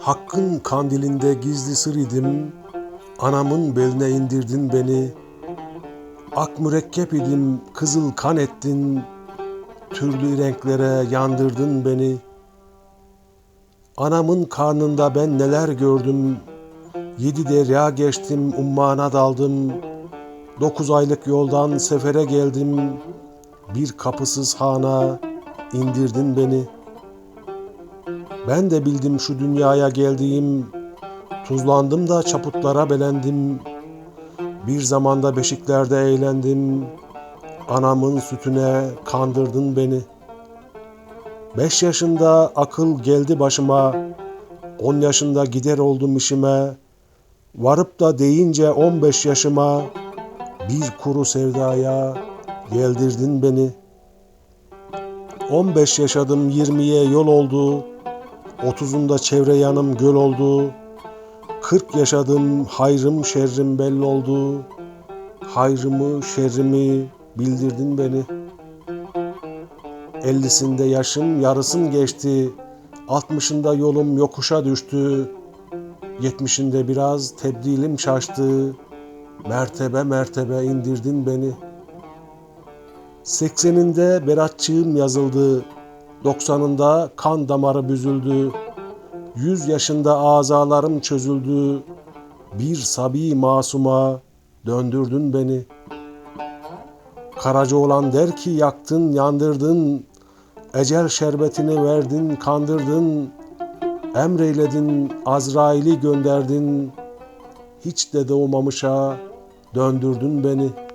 Hakkın kandilinde gizli sır idim, anamın beline indirdin beni. Ak mürekkep idim, kızıl kan ettin, türlü renklere yandırdın beni. Anamın karnında ben neler gördüm, yedi derya geçtim, ummana daldım. Dokuz aylık yoldan sefere geldim, bir kapısız hana indirdin beni.'' Ben de bildim şu dünyaya geldiğim, tuzlandım da çaputlara belendim. Bir zamanda beşiklerde eğlendim, anamın sütüne kandırdın beni. Beş yaşında akıl geldi başıma, on yaşında gider oldum işime. Varıp da deyince on beş yaşıma, bir kuru sevdaya geldirdin beni. On beş yaşadım yirmiye yol oldu, Otuzunda çevre yanım göl oldu. Kırk yaşadım hayrım şerrim belli oldu. Hayrımı şerrimi bildirdin beni. Ellisinde yaşım yarısın geçti. Altmışında yolum yokuşa düştü. Yetmişinde biraz tebdilim şaştı. Mertebe mertebe indirdin beni. Sekseninde beratçığım yazıldı. Doksanında kan damarı büzüldü. Yüz yaşında azalarım çözüldü. Bir sabi masuma döndürdün beni. Karaca olan der ki yaktın, yandırdın. Ecel şerbetini verdin, kandırdın. Emreyledin, Azrail'i gönderdin. Hiç de doğmamışa döndürdün beni.''